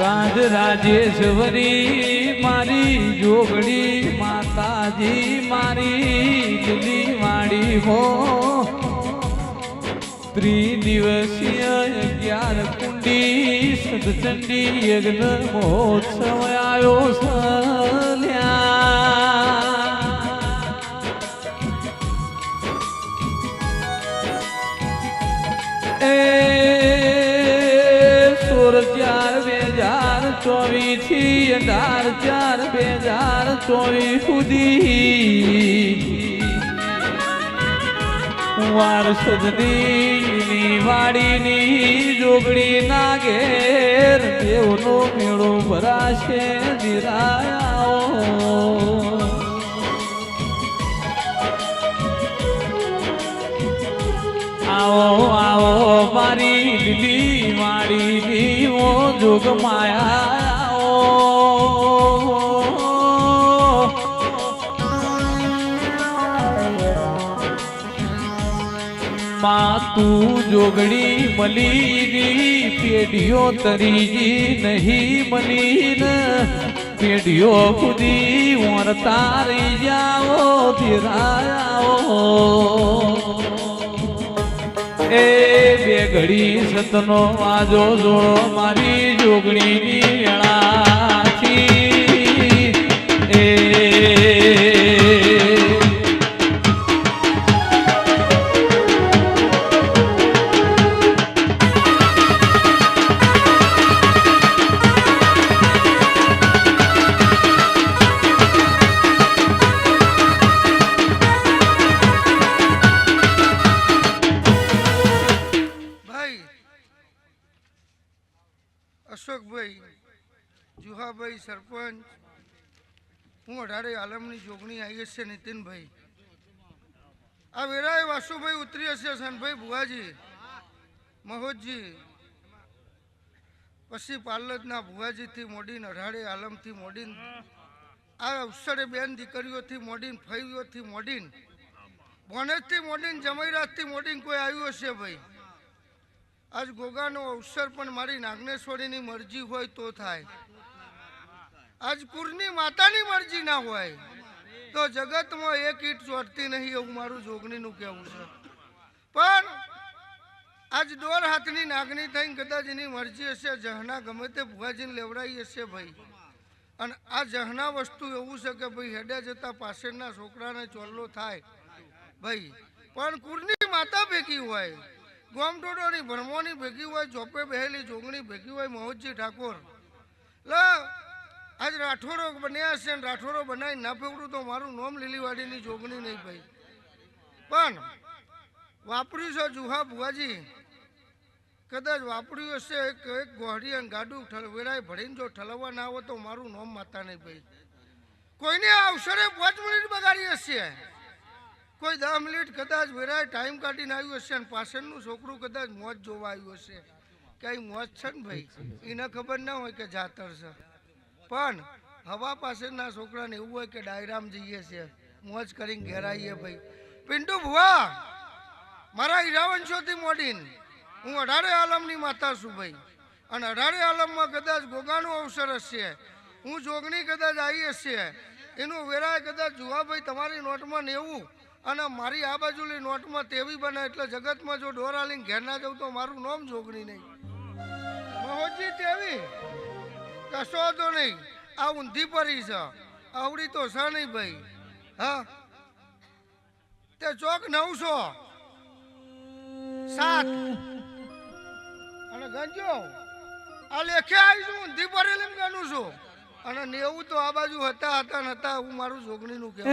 રાજેશ્વરી, મારી જોગડી માતાજી, મારી દિલી વાડી હો. ત્રિદિવસીય અગિયાર કુંડી, સદચંડી યજ્ઞ મહોત્સવ આવ્યો સલ્યા ચોવીસથી અઢાર, ચાર, બે હજાર ચોવીસ સુધી. કુંવાર સજની વાડીની જોગડી ના ઘેર દેવનો મેળો ભરાશે નિરાયા આવો આવો, મારી લીલી મારી દીવો જોગ માયા તું જોગણી મલીની પેઢીઓ તરીજી નહીં મલીન પેઢીઓ ખુદી વરતા રહી જાઓ ધીરાયાઓ એ બે ઘડી સતનો વાજો જોડો મારી જોગણીની વેળાથી એ અશોકભાઈ, જુહાભાઈ સરપંચ, હું અઢારે આલમની જોગણી આવી હશે નીતિનભાઈ. આ વેરાએ વાસુભાઈ ઉતરી હશે, સનભાઈ ભુવાજી, મહોદજી, પછી પાર્લદના ભુવાજીથી મોડીને અઢારે આલમથી મોડીને, આ અવસરે બેન દીકરીઓથી મોડીને ફઈઓથી મોડીને બોનેજથી મોડીને, જમૈરાજથી મોડીને કોઈ આવ્યું હશે ભાઈ? આજ ગોગાનો અવસર પણ મારી નાગનેશ્વરીની મરજી હોય તો થાય. આજ કુરની માતાની મરજી ના હોય, તો જગતમાં એક ઈટ ચોટતી નહીં એવું મારું જોગણીનું કહેવું છે. પણ આજ દોર હાથની નાગણી થઈને કદાચ એની મરજી હશે, જહના ગમે તે ભુવાજીને લેવડાવી હશે ભાઈ. અને આ જહના વસ્તુ એવું છે કે ભાઈ હેડે જતા પાછળના છોકરાને ચોલ્લો થાય. ભાઈ, પણ કુરની માતા ભેગી હોય ગોમટોડોની ભરમોની ભેગી હોય, ચોપે બેહેલી જોગણી ભેગી હોય મોહજી ઠાકોર. લ, આજ રાઠોડો બન્યા છે ને રાઠોડો બનાવી ના ફેવડું તો મારું નોમ લીલીવાડીની જોગણી નહીં ભાઈ. પણ વાપર્યું છે જુહા ભુવાજી. કદાચ વાપર્યું હશે એક એક ગોહડી અને ગાડું ઠલવેરાય ભરીને જો ઠલવવા ના આવે તો મારું નોમ માતા નહીં ભાઈ. કોઈને અવસરે પાંચ મિનિટ બગાડી હશે. કોઈ દસ મિનિટ કદાચ વેરાય ટાઈમ કાઢીને આવ્યું હશે અને પાછળનું છોકરું કદાચ મોજ જોવા આવ્યું હશે. ક્યાંય મોજ છે ને ભાઈ? એને ખબર ના હોય કે જાતર છે. પણ હવા પાસેના છોકરાને એવું હોય કે ડાયરામ જઈએ છે મોજ કરીને ઘેરાઈએ ભાઈ. પિન્ટુ ભુવા, મારા હીરાવંશોથી મોડીને. હું અઢારે આલમની માતા છું ભાઈ. અને અઢારે આલમમાં કદાચ ગોગાનો અવસર હશે. હું જોગણી કદાચ આવી હશે એનું વેરાય કદાચ જુવાભાઈ તમારી નોટમાં નેવું અને મારી આ બાજુની નોટમાં તેવી બને એટલે જગતમાં જો ડોરા લઈને ઘેર ના તો મારું નામ જોગણી નહીં. મહોજી તેવી, કશો તો નહીં. આ ઊંધી પરી છે. આવડી તો છે નહીં ભાઈ. હા? તે ચોક નવસો. સાત. અને ગંજો, આ લેખે આવી છું, ઊંધી પરી લઈને ગણું છું. અને નેવું તો આ બાજુ હતા હતા ને હતા હું મારું જોગણીનું કહેવું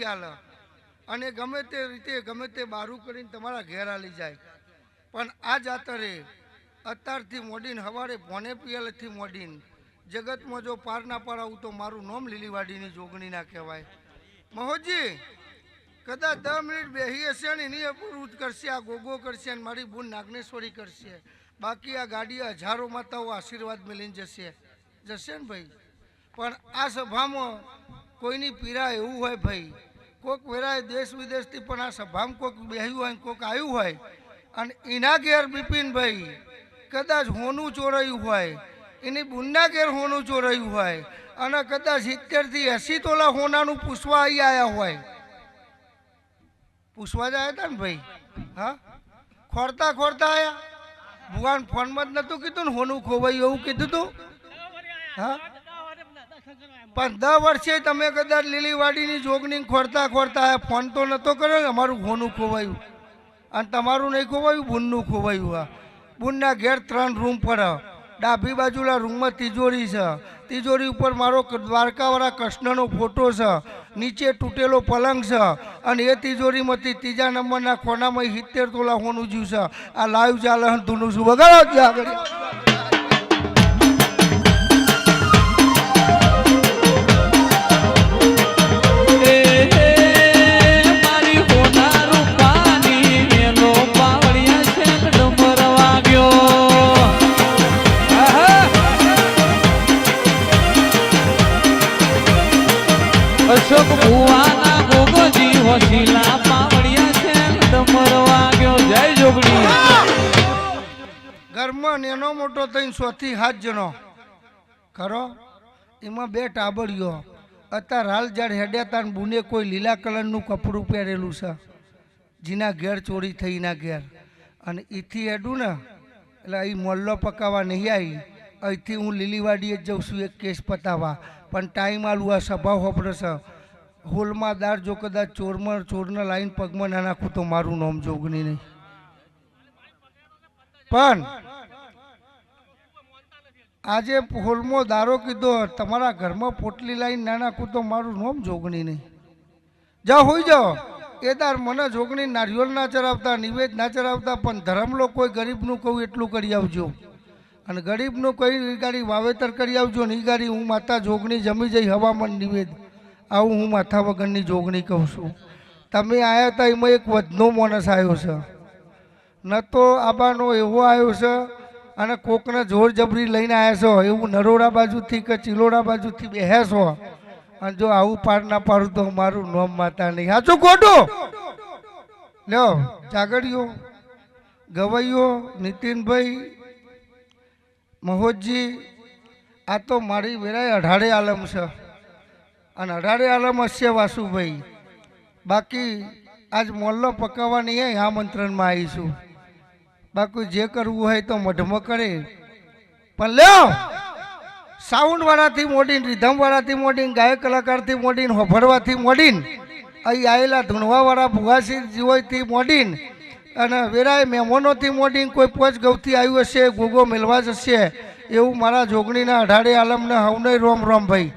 ખૂનેથી હાલે અને ગમે તે રીતે, ગમે તે બારું કરીને તમારા ઘેર હાલી જાય. પણ આ જાતરે અત્યારથી મોડીને હવારે ભોને પિયલથી મોડીને જગતમાં જો પાર ના પાર આવું તો મારું નોમ લીલીવાડીની જોગણી ના કહેવાય. મહોજી, કદાચ દસ મિનિટ બેસી હશે ને એની પૂરું કરશે, આ ગોગો કરશે અને મારી બૂન નાગનેશ્વરી કરશે. બાકી આ ગાડી હજારો માતાઓ આશીર્વાદ મેળીને જશે. જશે ને ભાઈ? પણ આ સભામાં કોઈની પીરા એવું હોય ભાઈ કોક વેરાય દેશ વિદેશથી પણ આ સભામાં કોક બેહ્યું હોય કોઈક આવ્યું હોય, અને એના ઘેર બિપિનભાઈ કદાચ હોનું ચોરાયું હોય, એની બુનના ઘેર હોનું ચોરાયું હોય, અને કદાચ સિત્તેરથી એસી તોલા હોનાનું પૂછવા અહીં આવ્યા હોય. પૂછવા જ હતા ને ભાઈ? હા? ખોરતા ખોરતા આવ્યા ભગવાન ફોનમાં જ નહોતું કીધું ને હોનું ખોવાયું એવું કીધું તું? હા? પણ દર વર્ષે તમે કદાચ લીલીવાડીની જોગણી ખોરતા ખોરતા ફોન તો નહોતો કર્યો ને, અમારું ઘોનું ખોવાયું. અને તમારું નહીં ખોવાયું, બુનનું ખોવાયું આ. બુનના ઘેર ત્રણ રૂમ પર ડાબી બાજુના રૂમમાં તિજોરી છે. તિજોરી ઉપર મારો દ્વારકાવાળા કૃષ્ણનો ફોટો છે. નીચે તૂટેલો પલંગ છે. અને એ તિજોરીમાંથી ત્રીજા નંબરના ખોનામાં સિત્તેર તોલા હોનું જ્યું છે. આ લાઈવ ચાલે ધૂનું છું વગર જ આગળ. અશોક ભુવાના ગોગોજી હોશીલા જય જોગણી. ઘરમાં એનો મોટો થઈને સોથી હાથ જણો. ખરો? એમાં બે ટાબડીઓ અત્યારે હાલ જ્યારે હેડ્યા તા બુને કોઈ લીલા કલરનું કપડું પહેરેલું છે. જેના ઘેર ચોરી થઈ એના ઘેર. અને એથી હેડું ને, એટલે અહીં મોલ્લો પકાવવા નહીં આવી. અહીંથી હું લીલીવાડીએ જ જઉં છું એક કેસ પતાવવા. પણ ટાઈમ આલું આ સભા હોપડે છે. હોલમાં દાર જો કદાચ ચોરમાં ચોરને લાઈન પગમાં ના નાખું તો મારું નામ જોગણી નહીં. પણ આજે હોલમાં દારો કીધો, તમારા ઘરમાં પોટલી લાઈન ના નાખું તો મારું નામ જોગણી નહીં. જા હોઈ જાઓ. એ દાર મને જોગણી નારિયોલ ના ચરાવતા, નિવેદ ના ચરાવતા, પણ ધર્મલો કોઈ ગરીબનું કહું એટલું કરી આવજો. અને ગરીબનું કઈ ગાડી વાવેતર કરી આવજો ને ગાડી હું માતા જોગણી જમી જઈ હવામાન નિવેદ. આવું હું માથા વગરની જોગણી કહું છું. તમે આવ્યા હતા એમાં એક વધનો માણસ આવ્યો છે. ન તો આબાનો એવો આવ્યો છે અને કોકને જોર જબરી લઈને આવ્યા છો. એવું નરોડા બાજુથી કે ચિલોડા બાજુથી બેહ્યા છો. અને જો આવું પાર ના પાડું તો મારું નોમ માતા નહીં. સાચું ખોટું? લ્યો જાગડીઓ ગવૈયો, નીતિનભાઈ મહોજી આ તો મારી વેરાય અઢારે આલમ છે. અને અઢારે આલમ હશે વાસુભાઈ. બાકી આજ મોલ્લો પકાવવા નહીં હોય આમંત્રણમાં આવીશું બાકી જે કરવું હોય તો મઢમાં કરે. પણ લ્યો, સાઉન્ડવાળાથી મોડીને, રિધમવાળાથી મોડીને, ગાયક કલાકારથી મોડીને, હોભળવાથી મોડીને, અહીં આવેલા ધૂણવાવાળા ભુવાસી જીવોથી મોડીને અને વેરાય મહેમાનોથી મોડીને કોઈ પોચ ગૌથી આવ્યું હશે, ગોગો મેળવા જશે એવું મારા જોગણીના અઢારે આલમને હવને રોમ રોમ ભાઈ.